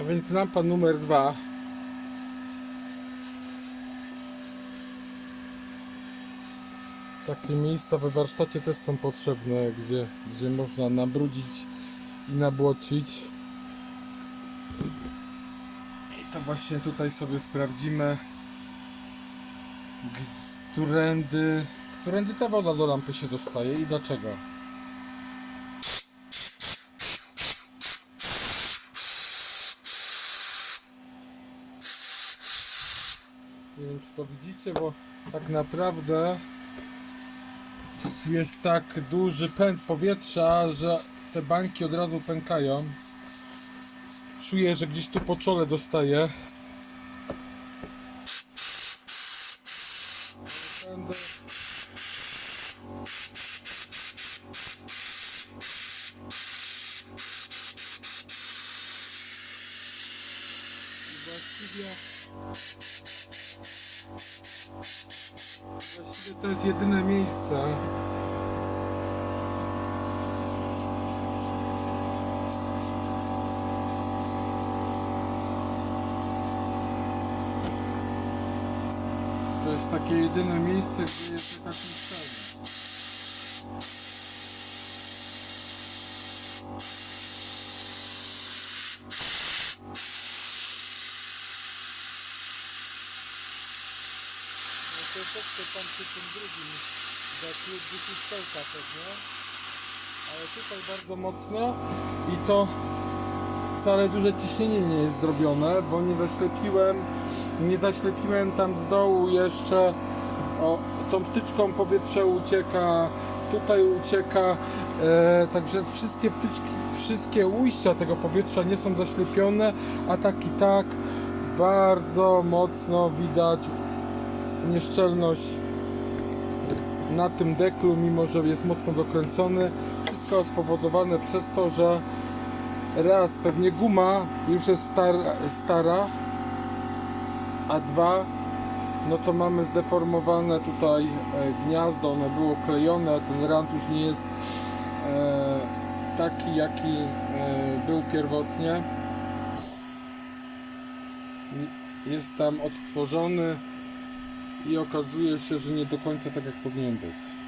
A więc lampa numer dwa. Takie miejsca we warsztacie też są potrzebne, gdzie, gdzie można nabrudzić i nabłocić. I to właśnie tutaj sobie sprawdzimy, którędy, którędy ta woda do lampy się dostaje i dlaczego. Nie wiem czy to widzicie, bo tak naprawdę jest tak duży pęd powietrza, że te bańki od razu pękają. Czuję, że gdzieś tu po czole dostaję. Właściwie Właściwie to jest jedyne miejsce. To jest takie jedyne miejsce, gdzie jest jakaś uszczelność. No to troszkę tam przy tym drugim, za dyfustelka pewnie. Ale tutaj bardzo mocno i to wcale duże ciśnienie nie jest zrobione, bo nie zaślepiłem, nie zaślepiłem tam z dołu jeszcze o, tą wtyczką powietrze ucieka, tutaj ucieka, e, także wszystkie wtyczki, wszystkie ujścia tego powietrza nie są zaślepione, a tak i tak bardzo mocno widać nieszczelność na tym deklu, mimo że jest mocno dokręcony. Wszystko spowodowane przez to, że raz pewnie guma już jest star, stara, a dwa no to mamy zdeformowane tutaj e, gniazdo, ono było klejone, ten rant już nie jest e, taki jaki e, był pierwotnie. Jest tam odtworzony i okazuje się, że nie do końca tak jak powinien być.